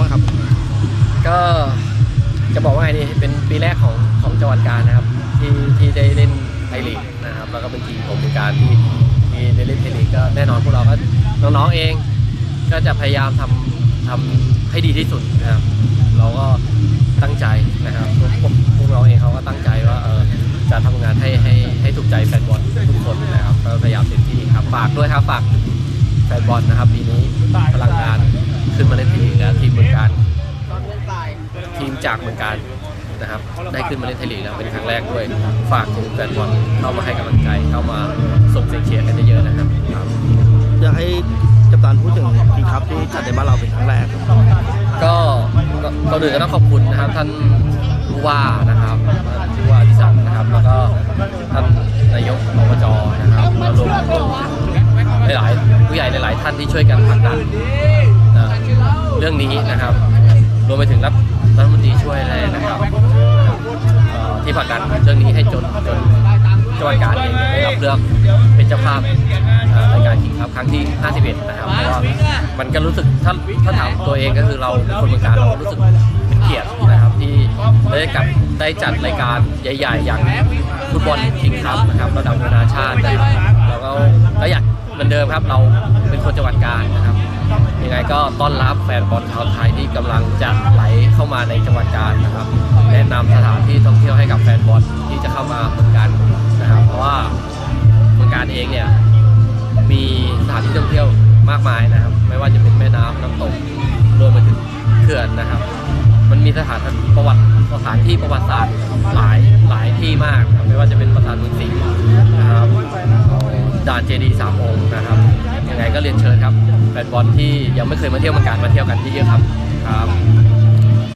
บ้างครับ ก็จะบอกว่าไงดีเป็นปีแรกของของจังหวัดกาญนะครับ ที่ที่ได้เล่นไทยลีกนะครับแล้วก็เป็นทีมของการที่ที่ได้เล่นไทยลีกก็แน่นอนพวกเราก็น้องๆเอง ก็จะพยายามทำทำให้ดีที่สุดนะครับ เราก็ตั้งใจนะครับพวกพวกพวกเราเองเขาก็ตั้งใจว่าเออจะทำงานให้ให้ให้ถูกใจแฟนบอลทุกคนนะครับก็พยายามเต็มที่ครับฝากด้วยครับฝากแฟนบอลนะครับปีนี้พลังงาน ขึ้นมาเล่นไทยลีกแล้วทีมเมืองการทีมจากเมืองการนะครับ ได้ขึ้นมาเล่นไทยลีกแล้วเป็นครั้งแรกด้วย ฝากถึงแฟนบอลเข้ามาให้กำลังใจเข้ามาส่งเสียงเชียร์กันเยอะๆนะครับครับอยากให้กัปตันพูดถึงทีครับที่จัดในบ้านเราเป็นครั้งแรกครับก็ก็ก่อนอื่นก็ต้องขอบคุณนะครับท่านผู้ว่านะครับท่านผู้ว่าพิสันนะครับแล้วก็ท่านนายกอบจนะครับแล้วรวมถึงหลายๆผู้ใหญ่หลายๆท่านที่ช่วยกันผลักดันเอ่อ เรื่องนี้นะครับ รวมไปถึงรัฐรัฐมนตรีช่วยอะไรนะครับที่ผลักดันเรื่องนี้ให้จนจนจังหวัดการเองได้รับเลือกเป็นเจ้าภาพรายการคิงครับครั้งที่ 51 นะครับเพราะว่ามันก็รู้สึกถ้าถ้าถามตัวเองก็คือเราคนเมืองการเรารู้สึกเป็นเกียรตินะครับที่ได้กัดได้จัดรายการใหญ่ ๆ อย่างฟุตบอลคิงครับนะครับระดับนานาชาตินะครับแล้วก็ก็อยากเหมือนเดิมครับเราเป็นคนจังหวัดกาญนะครับ ยังไงก็ต้อนรับแฟนบอลชาวไทยที่กำลังจะไหลเข้ามาในจังหวัดกาญนะครับ แนะนำสถานที่ท่องเที่ยวให้กับแฟนบอลที่จะเข้ามาเมืองการนะครับ เพราะว่าเมืองการเองเนี่ยมีสถานที่ท่องเที่ยวมากมายนะครับ ไม่ว่าจะเป็นแม่น้ำน้ำตกรวมไปถึงเขื่อนนะครับ มันมีสถานประวัติสถานที่ประวัติศาสตร์หลายหลายที่มาก ไม่ว่าจะเป็นปราสาทเมืองสิงห์นะครับด่านเจดีย์สามองค์นะครับ ยังไงก็เรียนเชิญครับแฟนบอลที่ยังไม่เคยมาเที่ยวเมืองการมาเที่ยวกันที่เยอะครับครับ